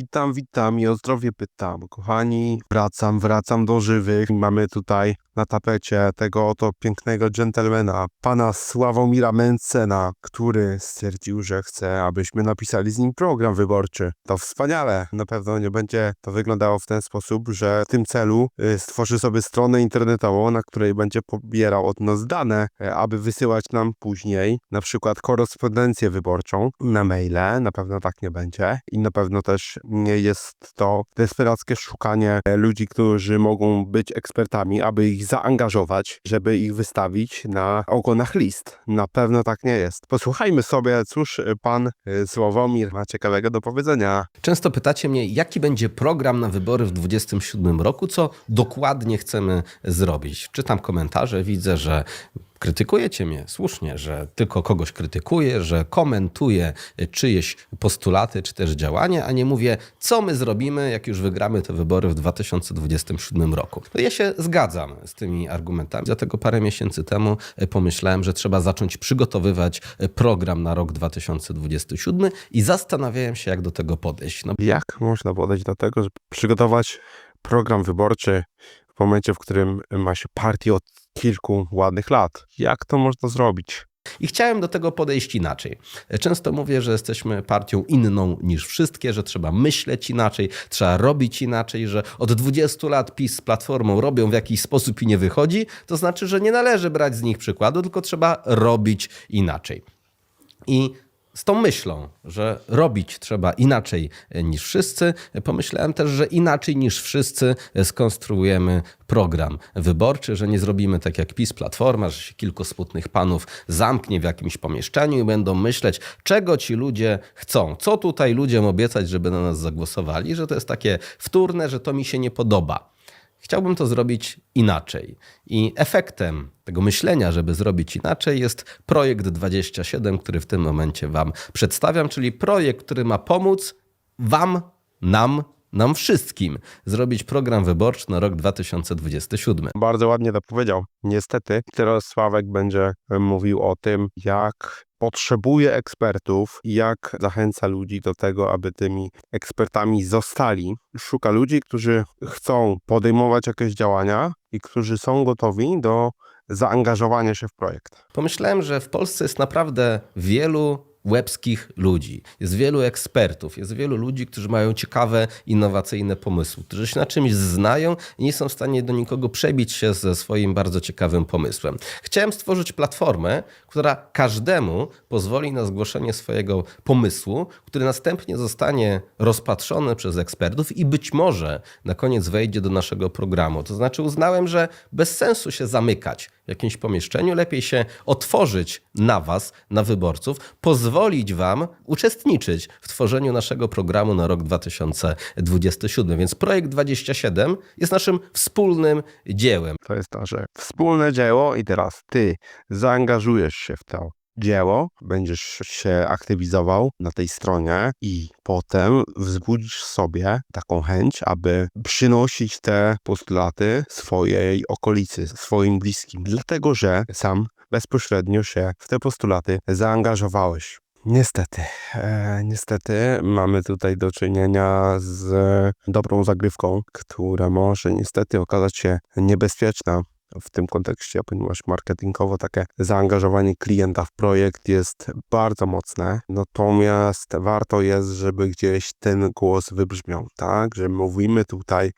Witam, witam i o zdrowie pytam. Kochani, wracam, wracam do żywych. Mamy tutaj na tapecie tego oto pięknego dżentelmena, pana Sławomira Mencena, który stwierdził, że chce, abyśmy napisali z nim program wyborczy. To wspaniale. Na pewno nie będzie to wyglądało w ten sposób, że w tym celu y, stworzy sobie stronę internetową, na której będzie pobierał od nas dane, e, aby wysyłać nam później na przykład korespondencję wyborczą na maile. Na pewno tak nie będzie i na pewno też jest to desperackie szukanie e, ludzi, którzy mogą być ekspertami, aby ich zaangażować, żeby ich wystawić na ogonach list. Na pewno tak nie jest. Posłuchajmy sobie, cóż e, pan e, Sławomir ma ciekawego do powiedzenia. Często pytacie mnie, jaki będzie program na wybory w 2027 roku, co dokładnie chcemy zrobić. Czytam komentarze, widzę, że krytykujecie mnie słusznie, że tylko kogoś krytykuję, że komentuję czyjeś postulaty czy też działania, a nie mówię, co my zrobimy, jak już wygramy te wybory w 2027 roku. Ja się zgadzam z tymi argumentami. Dlatego parę miesięcy temu e, pomyślałem, że trzeba zacząć przygotowywać e, program na rok 2027 i zastanawiałem się, jak do tego podejść. No, Jak można podejść do tego, żeby przygotować program wyborczy w momencie, w którym ma się partię od kilku ładnych lat? Jak to można zrobić? I chciałem do tego podejść inaczej. Często mówię, że jesteśmy partią inną niż wszystkie, że trzeba myśleć inaczej, trzeba robić inaczej, że od 20 lat PiS z Platformą robią w jakiś sposób i nie wychodzi. To znaczy, że nie należy brać z nich przykładu, tylko trzeba robić inaczej. I z tą myślą, że robić trzeba inaczej niż wszyscy, pomyślałem też, że inaczej niż wszyscy skonstruujemy program wyborczy, że nie zrobimy tak jak PiS Platforma, że się kilku smutnych panów zamknie w jakimś pomieszczeniu i będą myśleć, czego ci ludzie chcą, co tutaj ludziom obiecać, żeby na nas zagłosowali, że to jest takie wtórne, że to mi się nie podoba. Chciałbym to zrobić inaczej. I efektem tego myślenia, żeby zrobić inaczej, jest projekt 27, który w tym momencie Wam przedstawiam, czyli projekt, który ma pomóc Wam, nam, nam wszystkim zrobić program wyborczy na rok 2027. Bardzo ładnie to powiedział. Niestety, teraz Sławek będzie mówił o tym, jak potrzebuje ekspertów jak zachęca ludzi do tego, aby tymi ekspertami zostali. Szuka ludzi, którzy chcą podejmować jakieś działania i którzy są gotowi do zaangażowania się w projekt. Pomyślałem, że w Polsce jest naprawdę wielu łebskich ludzi, jest wielu ekspertów, jest wielu ludzi, którzy mają ciekawe, innowacyjne pomysły, którzy się na czymś znają i nie są w stanie do nikogo przebić się ze swoim bardzo ciekawym pomysłem. Chciałem stworzyć platformę, która każdemu pozwoli na zgłoszenie swojego pomysłu, który następnie zostanie rozpatrzony przez ekspertów i być może na koniec wejdzie do naszego programu. To znaczy uznałem, że bez sensu się zamykać jakimś pomieszczeniu, lepiej się otworzyć na was, na wyborców, pozwolić wam uczestniczyć w tworzeniu naszego programu na rok 2027. Więc projekt 27 jest naszym wspólnym dziełem. To jest że wspólne dzieło i teraz ty zaangażujesz się w to dzieło, będziesz się aktywizował na tej stronie i potem wzbudzisz sobie taką chęć, aby przynosić te postulaty swojej okolicy, swoim bliskim, dlatego że sam bezpośrednio się w te postulaty zaangażowałeś. Niestety, e, niestety mamy tutaj do czynienia z dobrą zagrywką, która może niestety okazać się niebezpieczna w tym kontekście, ponieważ marketingowo takie zaangażowanie klienta w projekt jest bardzo mocne. Natomiast warto jest, żeby gdzieś ten głos wybrzmiał, tak? Że mówimy tutaj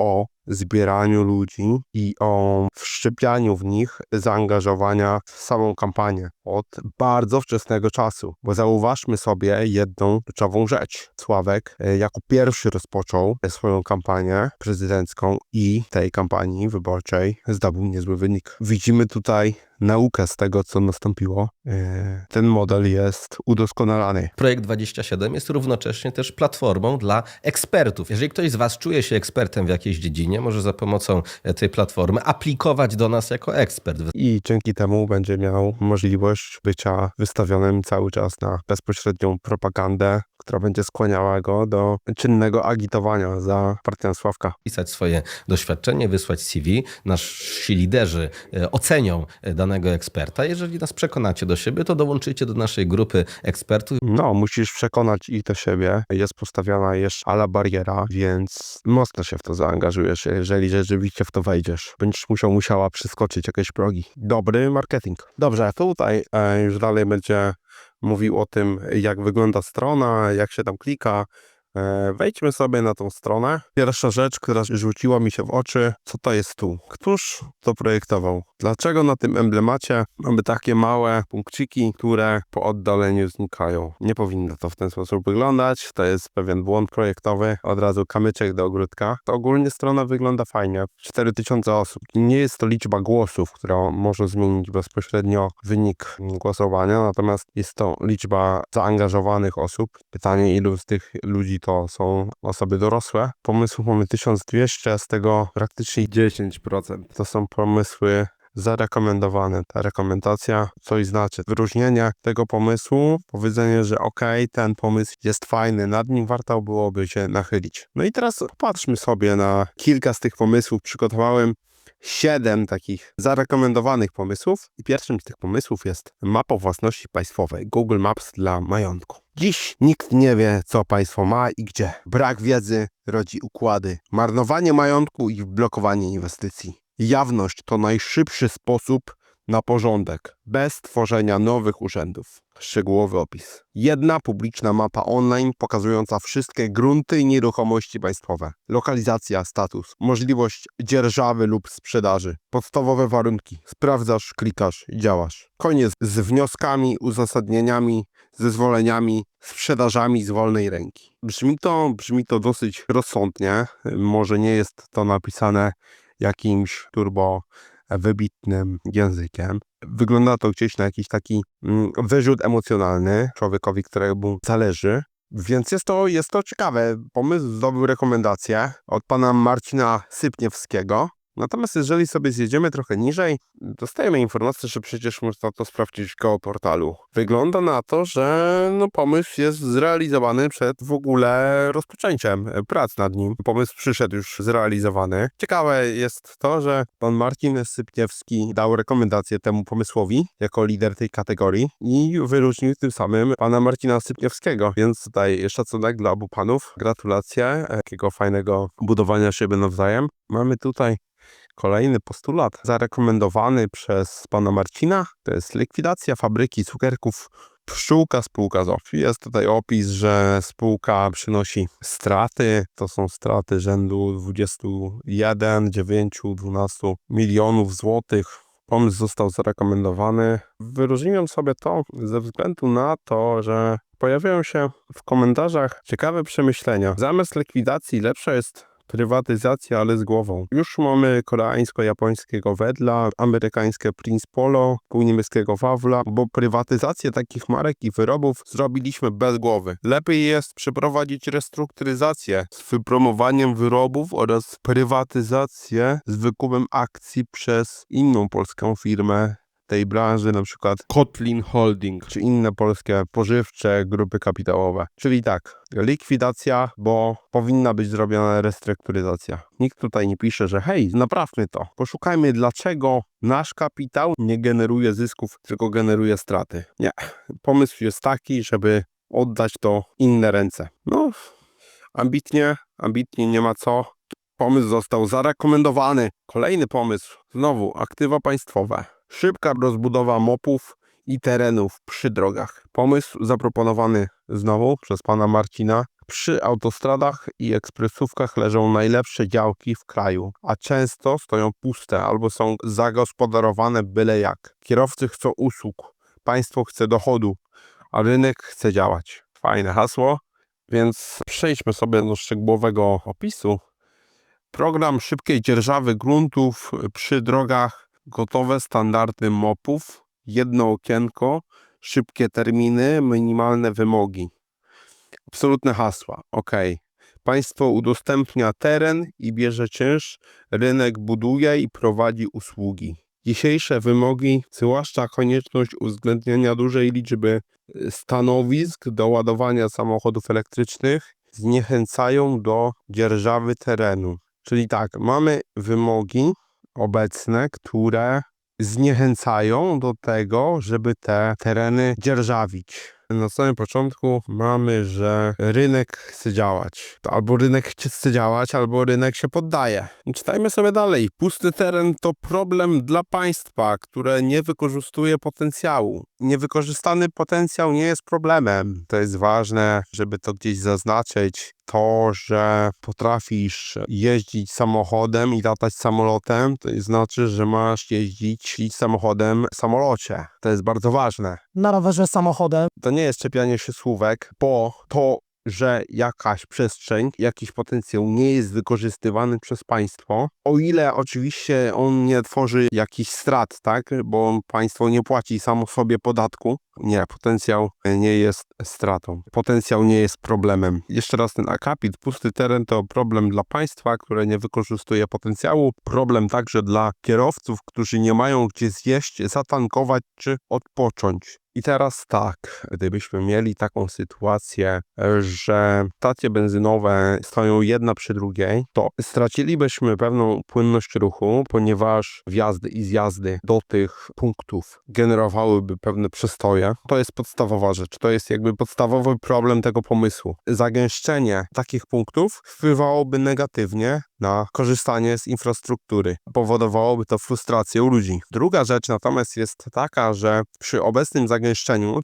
o zbieraniu ludzi i o wszczepianiu w nich zaangażowania w samą kampanię od bardzo wczesnego czasu. Bo zauważmy sobie jedną kluczową rzecz. Sławek e, jako pierwszy rozpoczął swoją kampanię prezydencką i tej kampanii wyborczej zdobył niezły wynik. Widzimy tutaj naukę z tego, co nastąpiło. E, Ten model jest udoskonalany. Projekt 27 jest równocześnie też platformą dla ekspertów. Jeżeli ktoś z Was czuje się ekspertem w jakiejś dziedzinie, może za pomocą tej platformy aplikować do nas jako ekspert. i dzięki temu będzie miał możliwość bycia wystawionym cały czas na bezpośrednią propagandę, która będzie skłaniała go do czynnego agitowania za partię Sławka. Pisać swoje doświadczenie, wysłać CV. Nasi liderzy e, ocenią dane danego eksperta. Jeżeli nas przekonacie do siebie, to dołączycie do naszej grupy ekspertów. No, musisz przekonać ich do siebie. Jest postawiona jeszcze ala bariera, więc mocno się w to zaangażujesz, jeżeli rzeczywiście w to wejdziesz. Będziesz musiał, musiała przeskoczyć jakieś progi. Dobry marketing. Dobrze, tutaj e, już dalej będzie mówił o tym, jak wygląda strona, jak się tam klika. E, Wejdźmy sobie na tą stronę. Pierwsza rzecz, która rzuciła mi się w oczy, co to jest tu? Któż to projektował? Dlaczego na tym emblemacie mamy takie małe punkciki, które po oddaleniu znikają? Nie powinno to w ten sposób wyglądać. To jest pewien błąd projektowy. Od razu kamyczek do ogródka. To ogólnie strona wygląda fajnie. 4000 osób. Nie jest to liczba głosów, która może zmienić bezpośrednio wynik głosowania, natomiast jest to liczba zaangażowanych osób. Pytanie, ilu z tych ludzi to są osoby dorosłe. Pomysłów mamy 1200, z tego praktycznie 10% to są pomysły zarekomendowane. Ta rekomendacja coś znaczy. Wyróżnienie tego pomysłu, powiedzenie, że ok, ten pomysł jest fajny, nad nim warto byłoby się nachylić. No i teraz popatrzmy sobie na kilka z tych pomysłów. Przygotowałem siedem takich zarekomendowanych pomysłów i pierwszym z tych pomysłów jest mapa własności państwowej Google Maps dla majątku. Dziś nikt nie wie, co państwo ma i gdzie. Brak wiedzy rodzi układy, marnowanie majątku i blokowanie inwestycji. Jawność to najszybszy sposób na porządek, bez tworzenia nowych urzędów. Szczegółowy opis. Jedna publiczna mapa online pokazująca wszystkie grunty i nieruchomości państwowe. Lokalizacja, status, możliwość dzierżawy lub sprzedaży. Podstawowe warunki. Sprawdzasz, klikasz, działasz. Koniec z wnioskami, uzasadnieniami, zezwoleniami, sprzedażami z wolnej ręki. Brzmi to, brzmi to dosyć rozsądnie. Może nie jest to napisane jakimś turbo wybitnym językiem. Wygląda to gdzieś na jakiś taki mm, wyrzut emocjonalny człowiekowi, któremu zależy. Więc jest to, jest to ciekawe. Pomysł zdobył rekomendację od pana Marcina Sypniewskiego. Natomiast jeżeli sobie zjedziemy trochę niżej, dostajemy informację, że przecież można to sprawdzić w geoportalu. Wygląda na to, że no, pomysł jest zrealizowany przed w ogóle rozpoczęciem prac nad nim. Pomysł przyszedł już zrealizowany. Ciekawe jest to, że pan Marcin Sypniewski dał rekomendację temu pomysłowi jako lider tej kategorii i wyróżnił tym samym pana Marcina Sypniewskiego. Więc tutaj szacunek dla obu panów. Gratulacje takiego fajnego budowania siebie nawzajem. Mamy tutaj Kolejny postulat zarekomendowany przez pana Marcina to jest likwidacja fabryki cukierków Pszczółka spółka z OFI. Jest tutaj opis, że spółka przynosi straty. To są straty rzędu 21, 9, 12 milionów złotych. Pomysł został zarekomendowany. Wyróżniłem sobie to ze względu na to, że pojawiają się w komentarzach ciekawe przemyślenia. Zamiast likwidacji lepsza jest prywatyzacja, ale z głową. Już mamy koreańsko-japońskiego Wedla, amerykańskie Prince Polo, pół niemieckiego Wawla, bo prywatyzację takich marek i wyrobów zrobiliśmy bez głowy. Lepiej jest przeprowadzić restrukturyzację z wypromowaniem wyrobów oraz prywatyzację z wykupem akcji przez inną polską firmę tej branży, na przykład Kotlin Holding, czy inne polskie pożywcze grupy kapitałowe. Czyli tak, likwidacja, bo powinna być zrobiona restrukturyzacja. Nikt tutaj nie pisze, że hej, naprawmy to. Poszukajmy, dlaczego nasz kapitał nie generuje zysków, tylko generuje straty. Nie. Pomysł jest taki, żeby oddać to inne ręce. No, ambitnie, ambitnie nie ma co. Pomysł został zarekomendowany. Kolejny pomysł, znowu aktywa państwowe. Szybka rozbudowa mopów i terenów przy drogach. Pomysł zaproponowany znowu przez pana Marcina. Przy autostradach i ekspresówkach leżą najlepsze działki w kraju, a często stoją puste albo są zagospodarowane byle jak. Kierowcy chcą usług, państwo chce dochodu, a rynek chce działać. Fajne hasło, więc przejdźmy sobie do szczegółowego opisu. Program szybkiej dzierżawy gruntów przy drogach gotowe standardy MOP-ów, jedno okienko, szybkie terminy, minimalne wymogi. Absolutne hasła. OK. Państwo udostępnia teren i bierze czynsz, rynek buduje i prowadzi usługi. Dzisiejsze wymogi, zwłaszcza konieczność uwzględnienia dużej liczby y, stanowisk do ładowania samochodów elektrycznych, zniechęcają do dzierżawy terenu. Czyli tak, mamy wymogi, obecne, które zniechęcają do tego, żeby te tereny dzierżawić. Na samym początku mamy, że rynek chce działać. Albo rynek chce działać, albo rynek się poddaje. Czytajmy sobie dalej. Pusty teren to problem dla państwa, które nie wykorzystuje potencjału. Niewykorzystany potencjał nie jest problemem. To jest ważne, żeby to gdzieś zaznaczyć. To, że potrafisz jeździć samochodem i latać samolotem, to znaczy, że masz jeździć samochodem w samolocie. To jest bardzo ważne Na rowerze samochodem. to nie jest czepianie się słówek, bo to, że jakaś przestrzeń, jakiś potencjał nie jest wykorzystywany przez państwo, o ile oczywiście on nie tworzy jakichś strat, tak, bo państwo nie płaci samo sobie podatku, nie, potencjał nie jest stratą. Potencjał nie jest problemem. Jeszcze raz ten akapit, pusty teren to problem dla państwa, które nie wykorzystuje potencjału, problem także dla kierowców, którzy nie mają gdzie zjeść, zatankować czy odpocząć. I teraz tak, gdybyśmy mieli taką sytuację, że stacje benzynowe stoją jedna przy drugiej, to stracilibyśmy pewną płynność ruchu, ponieważ wjazdy i zjazdy do tych punktów generowałyby pewne przestoje. To jest podstawowa rzecz, to jest jakby podstawowy problem tego pomysłu. Zagęszczenie takich punktów wpływałoby negatywnie na korzystanie z infrastruktury. Powodowałoby to frustrację u ludzi. Druga rzecz natomiast jest taka, że przy obecnym zagęszczeniu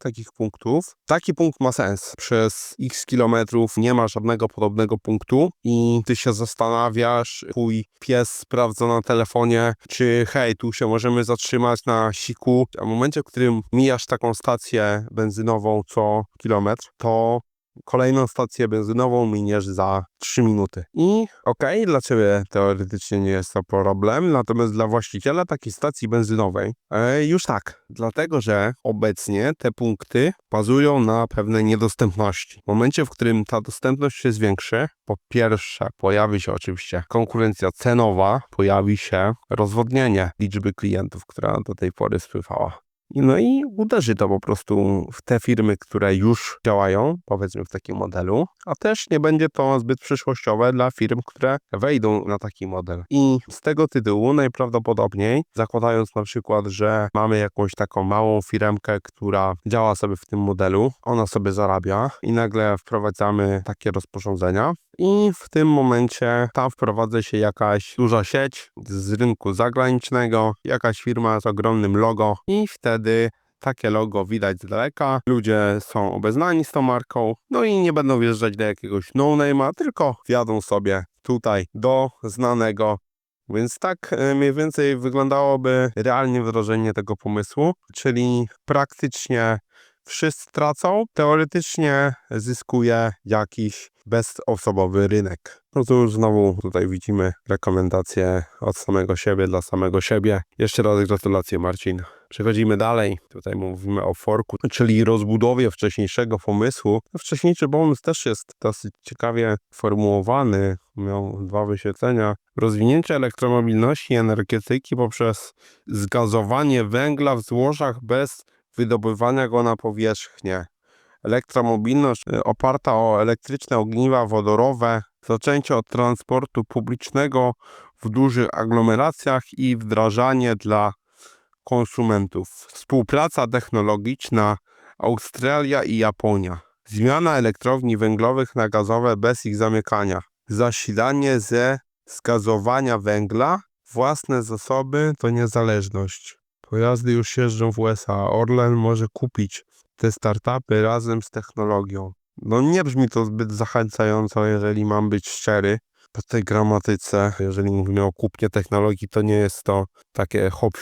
takich punktów, taki punkt ma sens. Przez x kilometrów nie ma żadnego podobnego punktu i ty się zastanawiasz, twój pies sprawdza na telefonie, czy hej, tu się możemy zatrzymać na siku. A w momencie, w którym mijasz taką stację benzynową co kilometr, to kolejną stację benzynową miniesz za 3 minuty. I okej, dla ciebie teoretycznie nie jest to problem, natomiast dla właściciela takiej stacji benzynowej e, już tak, dlatego że obecnie te punkty bazują na pewnej niedostępności. W momencie, w którym ta dostępność się zwiększy, po pierwsze pojawi się oczywiście konkurencja cenowa, pojawi się rozwodnienie liczby klientów, która do tej pory spływała. No i uderzy to po prostu w te firmy, które już działają, powiedzmy w takim modelu, a też nie będzie to zbyt przyszłościowe dla firm, które wejdą na taki model. I z tego tytułu najprawdopodobniej, zakładając na przykład, że mamy jakąś taką małą firmkę, która działa sobie w tym modelu, ona sobie zarabia i nagle wprowadzamy takie rozporządzenia, i w tym momencie tam wprowadza się jakaś duża sieć z rynku zagranicznego, jakaś firma z ogromnym logo i wtedy takie logo widać z daleka, ludzie są obeznani z tą marką, no i nie będą wjeżdżać do jakiegoś no-name'a, tylko wjadą sobie tutaj do znanego. Więc tak e, mniej więcej wyglądałoby realnie wdrożenie tego pomysłu, czyli praktycznie wszyscy tracą, teoretycznie zyskuje jakiś bezosobowy rynek. No już znowu tutaj widzimy rekomendacje od samego siebie dla samego siebie. Jeszcze raz gratulacje Marcin. Przechodzimy dalej. Tutaj mówimy o forku, czyli rozbudowie wcześniejszego pomysłu. Wcześniejszy pomysł też jest dosyć ciekawie formułowany. Miał dwa wyświetlenia. Rozwinięcie elektromobilności i energetyki poprzez zgazowanie węgla w złożach bez wydobywania go na powierzchnię. Elektromobilność y, oparta o elektryczne ogniwa wodorowe, zaczęcie od transportu publicznego w dużych aglomeracjach i wdrażanie dla konsumentów. Współpraca technologiczna Australia i Japonia. Zmiana elektrowni węglowych na gazowe bez ich zamykania. Zasilanie ze zgazowania węgla. Własne zasoby to niezależność. Pojazdy już jeżdżą w USA. Orlen może kupić te startupy razem z technologią. No nie brzmi to zbyt zachęcająco, jeżeli mam być szczery. Po tej gramatyce, jeżeli mówimy o kupnie technologii, to nie jest to takie hop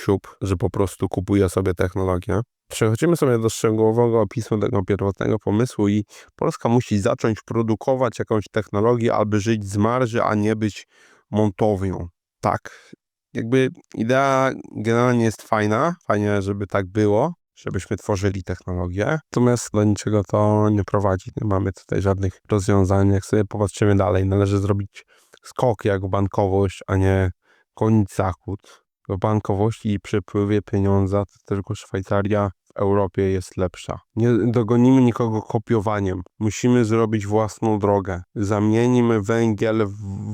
że po prostu kupuję sobie technologię. Przechodzimy sobie do szczegółowego opisu tego pierwotnego pomysłu i Polska musi zacząć produkować jakąś technologię, aby żyć z marży, a nie być montownią. Tak, jakby idea generalnie jest fajna, fajnie, żeby tak było, żebyśmy tworzyli technologię, natomiast do niczego to nie prowadzi. Nie mamy tutaj żadnych rozwiązań. Jak sobie popatrzymy dalej, należy zrobić skok jak bankowość, a nie gonić zachód. W bankowości i przepływie pieniądza to tylko Szwajcaria w Europie jest lepsza. Nie dogonimy nikogo kopiowaniem. Musimy zrobić własną drogę. Zamienimy węgiel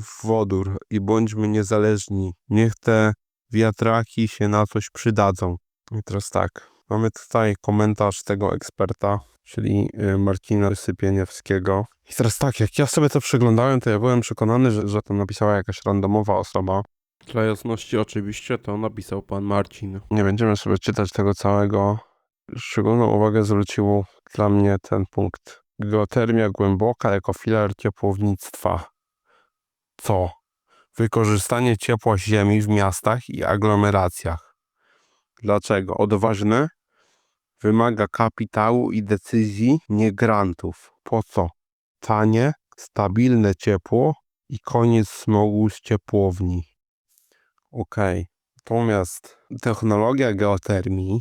w wodór i bądźmy niezależni. Niech te wiatraki się na coś przydadzą. I teraz tak, mamy tutaj komentarz tego eksperta, czyli y, Marcina Sypieniewskiego. I teraz tak, jak ja sobie to przeglądałem, to ja byłem przekonany, że, że to napisała jakaś randomowa osoba. Dla jasności oczywiście to napisał pan Marcin. Nie będziemy sobie czytać tego całego. Szczególną uwagę zwrócił dla mnie ten punkt. Geotermia głęboka jako filar ciepłownictwa. Co? Wykorzystanie ciepła ziemi w miastach i aglomeracjach. Dlaczego? Odważny wymaga kapitału i decyzji, nie grantów. Po co? Tanie, stabilne ciepło i koniec smogu z ciepłowni. Okej. Natomiast technologia geotermii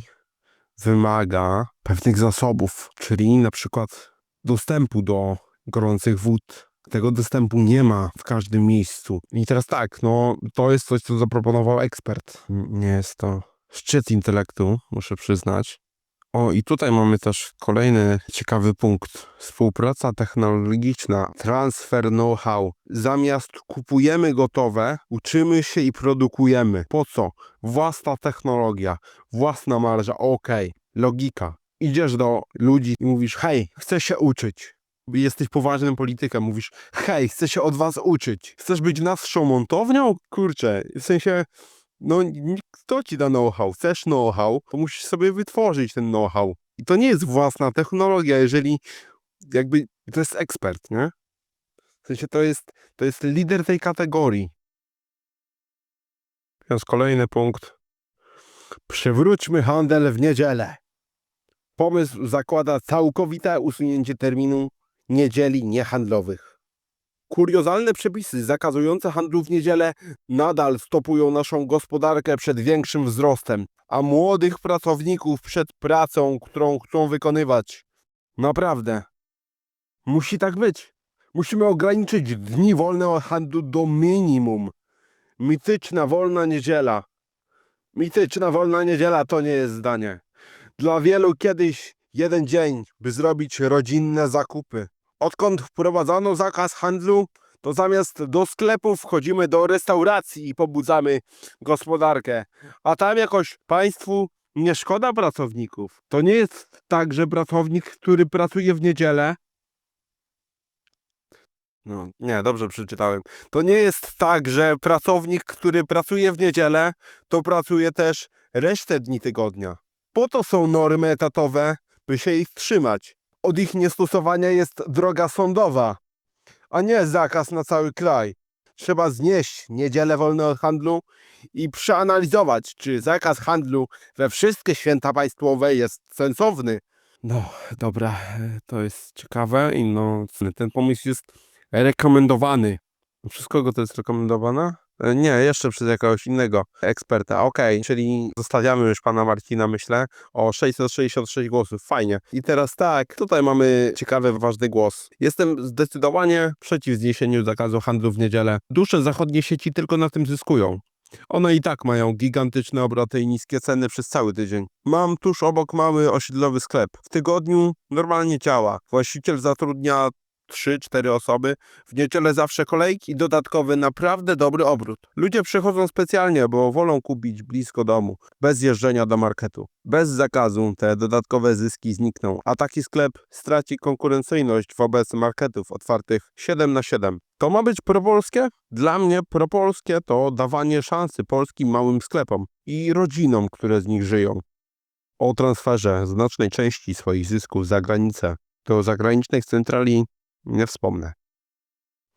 wymaga pewnych zasobów, czyli na przykład dostępu do gorących wód. Tego dostępu nie ma w każdym miejscu. I teraz tak, no to jest coś, co zaproponował ekspert. Nie jest to szczyt intelektu, muszę przyznać. O, i tutaj mamy też kolejny ciekawy punkt. Współpraca technologiczna, transfer know-how. Zamiast kupujemy gotowe, uczymy się i produkujemy. Po co? Własna technologia, własna marża, okej, logika. Idziesz do ludzi i mówisz, hej, chcę się uczyć. Jesteś poważnym politykiem, mówisz, hej, chcę się od was uczyć. Chcesz być naszą montownią? Kurczę, w sensie, no kto ci da know-how? Chcesz know-how, to musisz sobie wytworzyć ten know-how. I to nie jest własna technologia, jeżeli jakby to jest ekspert, nie? W sensie to jest, to jest lider tej kategorii. Więc kolejny punkt. Przywróćmy handel w niedzielę. Pomysł zakłada całkowite usunięcie terminu niedzieli niehandlowych. Kuriozalne przepisy zakazujące handlu w niedzielę nadal stopują naszą gospodarkę przed większym wzrostem, a młodych pracowników przed pracą, którą chcą wykonywać. Naprawdę. Musi tak być. Musimy ograniczyć dni wolne od handlu do minimum. Mityczna wolna niedziela. Mityczna wolna niedziela to nie jest zdanie. Dla wielu kiedyś jeden dzień, by zrobić rodzinne zakupy. Odkąd wprowadzono zakaz handlu, to zamiast do sklepów wchodzimy do restauracji i pobudzamy gospodarkę. A tam jakoś państwu nie szkoda pracowników. To nie jest tak, że pracownik, który pracuje w niedzielę. No, nie, dobrze przeczytałem. To nie jest tak, że pracownik, który pracuje w niedzielę, to pracuje też resztę dni tygodnia. Po to są normy etatowe, by się ich trzymać. Od ich niestosowania jest droga sądowa, a nie zakaz na cały kraj. Trzeba znieść niedzielę wolne od handlu i przeanalizować, czy zakaz handlu we wszystkie święta państwowe jest sensowny. No, dobra, to jest ciekawe i no, ten pomysł jest rekomendowany. Przez kogo to jest rekomendowane? Nie, jeszcze przez jakiegoś innego eksperta. Okej, czyli zostawiamy już pana Marcina, myślę, o 666 głosów. Fajnie. I teraz tak, tutaj mamy ciekawy, ważny głos. Jestem zdecydowanie przeciw zniesieniu zakazu handlu w niedzielę. Duże zachodnie sieci tylko na tym zyskują. One i tak mają gigantyczne obroty i niskie ceny przez cały tydzień. Mam tuż obok mały osiedlowy sklep. W tygodniu normalnie działa. Właściciel zatrudnia 3-4 osoby. W niedzielę zawsze kolejki dodatkowy naprawdę dobry obrót. Ludzie przychodzą specjalnie, bo wolą kupić blisko domu, bez jeżdżenia do marketu. Bez zakazu te dodatkowe zyski znikną, a taki sklep straci konkurencyjność wobec marketów otwartych 7 na 7. To ma być propolskie? Dla mnie propolskie to dawanie szansy polskim małym sklepom i rodzinom, które z nich żyją. O transferze znacznej części swoich zysków za granicę do zagranicznych centrali nie wspomnę.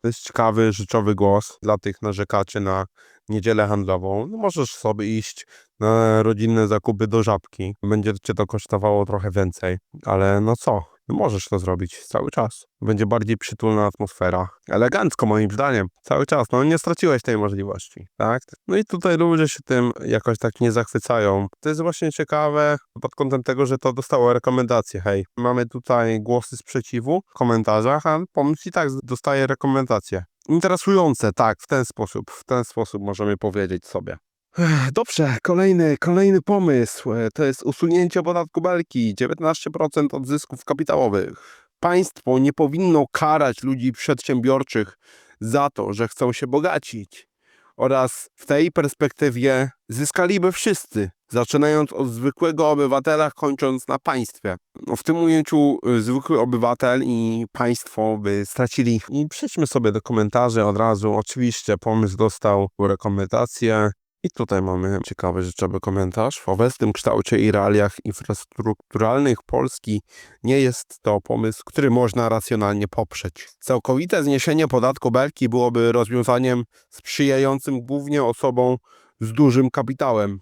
To jest ciekawy, rzeczowy głos dla tych narzekaczy na niedzielę handlową. No możesz sobie iść na rodzinne zakupy do żabki. Będzie cię to kosztowało trochę więcej, ale no co? Możesz to zrobić cały czas. Będzie bardziej przytulna atmosfera. Elegancko moim zdaniem. Cały czas. No nie straciłeś tej możliwości, tak? No i tutaj ludzie się tym jakoś tak nie zachwycają. To jest właśnie ciekawe pod kątem tego, że to dostało rekomendacje. Hej, mamy tutaj głosy sprzeciwu w komentarzach, a pomysł i tak dostaje rekomendacje. Interesujące, tak, w ten sposób, w ten sposób możemy powiedzieć sobie. Dobrze, kolejny, kolejny pomysł e, to jest usunięcie podatku belki 19% od zysków kapitałowych. Państwo nie powinno karać ludzi przedsiębiorczych za to, że chcą się bogacić. Oraz w tej perspektywie zyskaliby wszyscy, zaczynając od zwykłego obywatela, kończąc na państwie. No, w tym ujęciu y, zwykły obywatel i państwo by stracili. I przejdźmy sobie do komentarzy od razu. Oczywiście pomysł dostał rekomendację. I tutaj mamy ciekawy, rzeczowy komentarz. W obecnym kształcie i realiach infrastrukturalnych Polski nie jest to pomysł, który można racjonalnie poprzeć. Całkowite zniesienie podatku belki byłoby rozwiązaniem sprzyjającym głównie osobom z dużym kapitałem.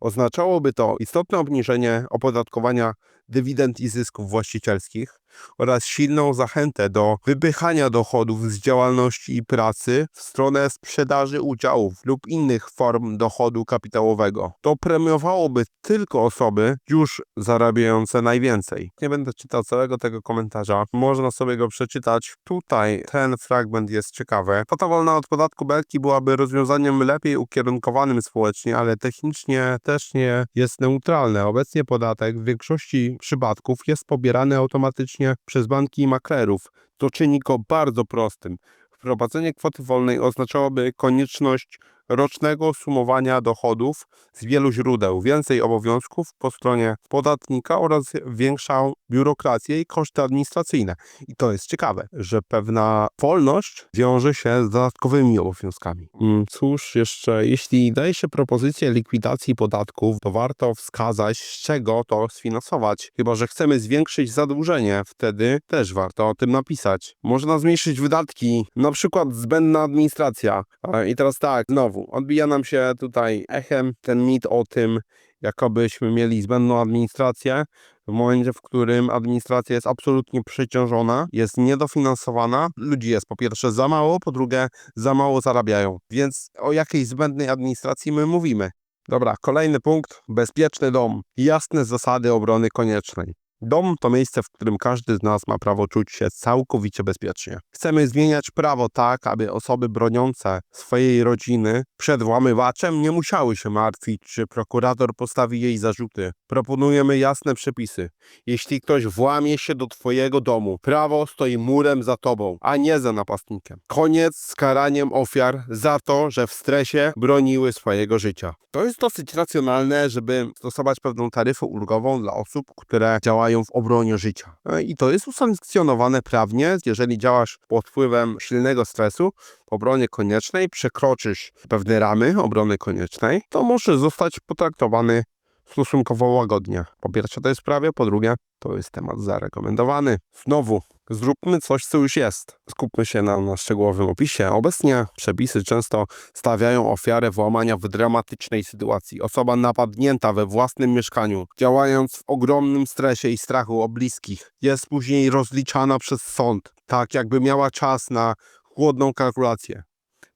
Oznaczałoby to istotne obniżenie opodatkowania dywidend i zysków właścicielskich oraz silną zachętę do wypychania dochodów z działalności i pracy w stronę sprzedaży udziałów lub innych form dochodu kapitałowego. To premiowałoby tylko osoby już zarabiające najwięcej. Nie będę czytał całego tego komentarza, można sobie go przeczytać. Tutaj ten fragment jest ciekawy. Kwota wolna od podatku belki byłaby rozwiązaniem lepiej ukierunkowanym społecznie, ale technicznie też nie jest neutralne. Obecnie podatek w większości przypadków jest pobierany automatycznie przez banki i maklerów. To czyni go bardzo prostym. Wprowadzenie kwoty wolnej oznaczałoby konieczność rocznego sumowania dochodów z wielu źródeł, więcej obowiązków po stronie podatnika oraz większą biurokrację i koszty administracyjne. I to jest ciekawe, że pewna wolność wiąże się z dodatkowymi obowiązkami. Mm, Cóż, jeszcze jeśli daje się propozycję likwidacji podatków, to warto wskazać, z czego to sfinansować. Chyba, że chcemy zwiększyć zadłużenie, wtedy też warto o tym napisać. Można zmniejszyć wydatki, na przykład zbędna administracja. I teraz tak, znowu, odbija nam się tutaj echem ten mit o tym, jakobyśmy mieli zbędną administrację, w momencie, w którym administracja jest absolutnie przeciążona, jest niedofinansowana, ludzi jest po pierwsze za mało, po drugie za mało zarabiają. Więc o jakiej zbędnej administracji my mówimy? Dobra, kolejny punkt. Bezpieczny dom. Jasne zasady obrony koniecznej. Dom to miejsce, w którym każdy z nas ma prawo czuć się całkowicie bezpiecznie. Chcemy zmieniać prawo tak, aby osoby broniące swojej rodziny przed włamywaczem nie musiały się martwić, czy prokurator postawi jej zarzuty. Proponujemy jasne przepisy. Jeśli ktoś włamie się do twojego domu, prawo stoi murem za tobą, a nie za napastnikiem. Koniec z karaniem ofiar za to, że w stresie broniły swojego życia. To jest dosyć racjonalne, żeby stosować pewną taryfę ulgową dla osób, które działają w obronie życia. E, I to jest usankcjonowane prawnie, jeżeli działasz pod wpływem silnego stresu, w obronie koniecznej, przekroczysz pewne ramy obrony koniecznej, to możesz zostać potraktowany stosunkowo łagodnie. Po pierwsze to jest prawie, po drugie to jest temat zarekomendowany. Znowu, zróbmy coś, co już jest. Skupmy się na, na szczegółowym opisie. Obecnie przepisy często stawiają ofiarę włamania w dramatycznej sytuacji. Osoba napadnięta we własnym mieszkaniu, działając w ogromnym stresie i strachu o bliskich, jest później rozliczana przez sąd, tak jakby miała czas na chłodną kalkulację.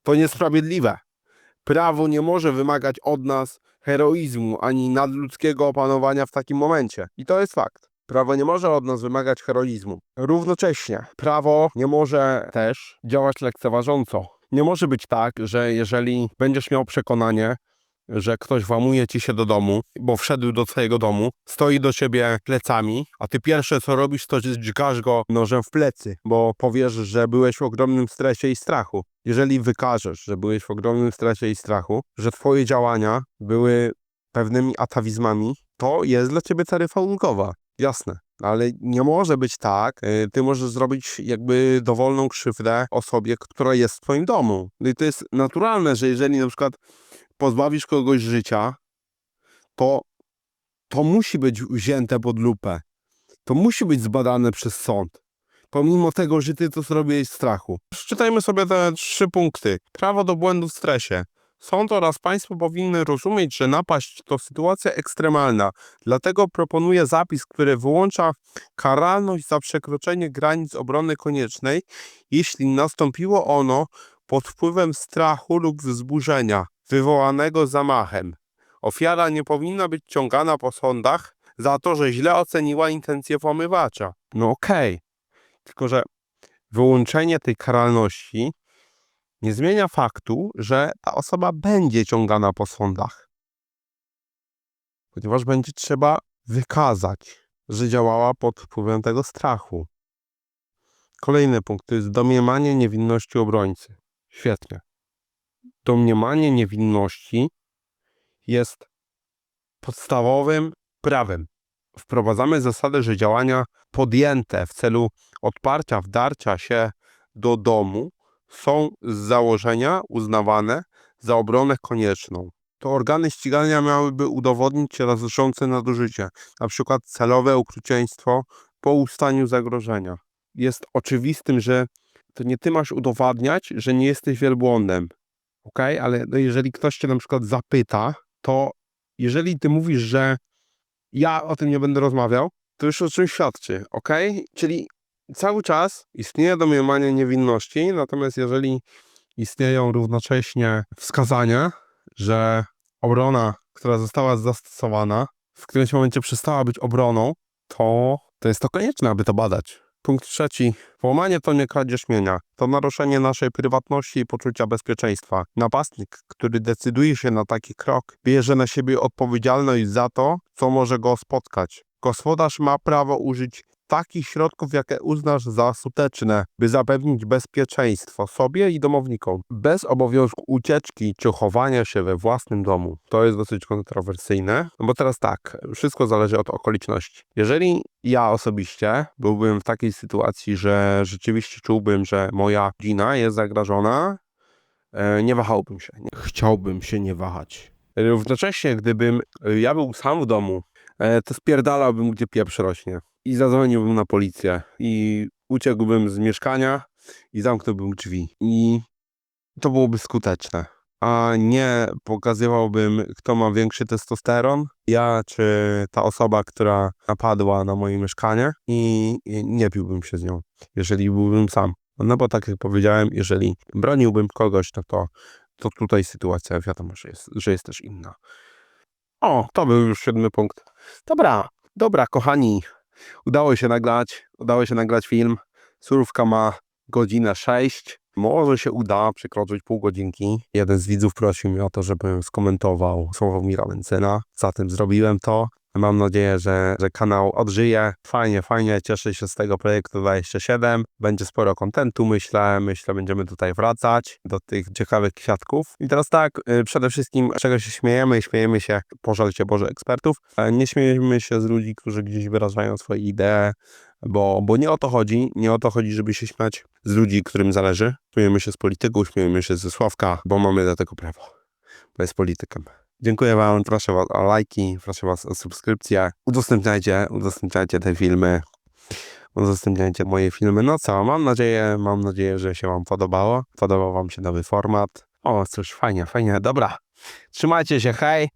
To niesprawiedliwe. Prawo nie może wymagać od nas heroizmu ani nadludzkiego opanowania w takim momencie. I to jest fakt. Prawo nie może od nas wymagać heroizmu. Równocześnie prawo nie może też działać lekceważąco. Nie może być tak, że jeżeli będziesz miał przekonanie, że ktoś włamuje ci się do domu, bo wszedł do twojego domu, stoi do ciebie plecami, a ty pierwsze co robisz, to dźgasz go nożem w plecy, bo powiesz, że byłeś w ogromnym stresie i strachu. Jeżeli wykażesz, że byłeś w ogromnym stresie i strachu, że twoje działania były pewnymi atawizmami, to jest dla ciebie taryfa. Jasne. Ale nie może być tak, y, ty możesz zrobić jakby dowolną krzywdę osobie, która jest w twoim domu. No i to jest naturalne, że jeżeli na przykład pozbawisz kogoś życia, to to musi być wzięte pod lupę. To musi być zbadane przez sąd. Pomimo tego, że ty to zrobiłeś z strachu. Przeczytajmy sobie te trzy punkty. Prawo do błędu w stresie. Sąd oraz państwo powinny rozumieć, że napaść to sytuacja ekstremalna. Dlatego proponuję zapis, który wyłącza karalność za przekroczenie granic obrony koniecznej, jeśli nastąpiło ono pod wpływem strachu lub wzburzenia wywołanego zamachem. Ofiara nie powinna być ciągana po sądach za to, że źle oceniła intencje włamywacza. No okej, tylko że wyłączenie tej karalności nie zmienia faktu, że ta osoba będzie ciągana po sądach. Ponieważ będzie trzeba wykazać, że działała pod wpływem tego strachu. Kolejny punkt to jest domniemanie niewinności obrońcy. Świetnie. domniemanie niewinności jest podstawowym prawem. Wprowadzamy zasadę, że działania podjęte w celu odparcia, wdarcia się do domu są z założenia uznawane za obronę konieczną. To organy ścigania miałyby udowodnić rażące nadużycie, na przykład celowe okrucieństwo po ustaniu zagrożenia. Jest oczywistym, że to nie ty masz udowadniać, że nie jesteś wielbłądem. ok? Ale no jeżeli ktoś cię na przykład zapyta, to jeżeli ty mówisz, że ja o tym nie będę rozmawiał, to już o czymś świadczy, ok? Czyli cały czas istnieje domniemanie niewinności, natomiast jeżeli istnieją równocześnie wskazania, że obrona, która została zastosowana, w którymś momencie przestała być obroną, to, to jest to konieczne, aby to badać. Punkt trzeci. Włamanie to nie kradzież mienia. To naruszenie naszej prywatności i poczucia bezpieczeństwa. Napastnik, który decyduje się na taki krok, bierze na siebie odpowiedzialność za to, co może go spotkać. Gospodarz ma prawo użyć takich środków, jakie uznasz za skuteczne, by zapewnić bezpieczeństwo sobie i domownikom, bez obowiązku ucieczki czy chowania się we własnym domu. To jest dosyć kontrowersyjne, no bo teraz tak, wszystko zależy od okoliczności. Jeżeli ja osobiście byłbym w takiej sytuacji, że rzeczywiście czułbym, że moja rodzina jest zagrożona, e, nie wahałbym się. Chciałbym się nie wahać. Równocześnie, gdybym e, ja był sam w domu, e, to spierdalałbym, gdzie pieprz rośnie. I zadzwoniłbym na policję. I uciekłbym z mieszkania i zamknąłbym drzwi. I to byłoby skuteczne. A nie pokazywałbym, kto ma większy testosteron, ja czy ta osoba, która napadła na moje mieszkanie i nie piłbym się z nią, jeżeli byłbym sam. No bo tak jak powiedziałem, jeżeli broniłbym kogoś, no to, to tutaj sytuacja wiadomo, że jest, że jest też inna. O, to był już siódmy punkt. Dobra, dobra, kochani. Udało się nagrać, udało się nagrać film. Surówka ma godzinę 6. Może się uda przekroczyć pół godzinki. Jeden z widzów prosił mnie o to, żebym skomentował Sławomira Mencena. Zatem zrobiłem to. Mam nadzieję, że, że kanał odżyje. Fajnie, fajnie. Cieszę się z tego projektu 27. Będzie sporo kontentu, myślę. Myślę, będziemy tutaj wracać do tych ciekawych kwiatków. I teraz tak, y, przede wszystkim, czego się śmiejemy? Śmiejemy się, pożalcie Boże, ekspertów. E, Nie śmiejemy się z ludzi, którzy gdzieś wyrażają swoje idee, bo, bo nie o to chodzi. Nie o to chodzi, żeby się śmiać z ludzi, którym zależy. Śmiejemy się z polityków, śmiejemy się ze Sławka, bo mamy do tego prawo. Bo jest politykiem. Dziękuję Wam, proszę Was o lajki, proszę Was o subskrypcję. Udostępniajcie, udostępniajcie te filmy. Udostępniajcie moje filmy. No co, mam nadzieję, mam nadzieję, że się Wam podobało. Podobał Wam się nowy format. O, cóż, fajnie, fajnie. Dobra, trzymajcie się, hej.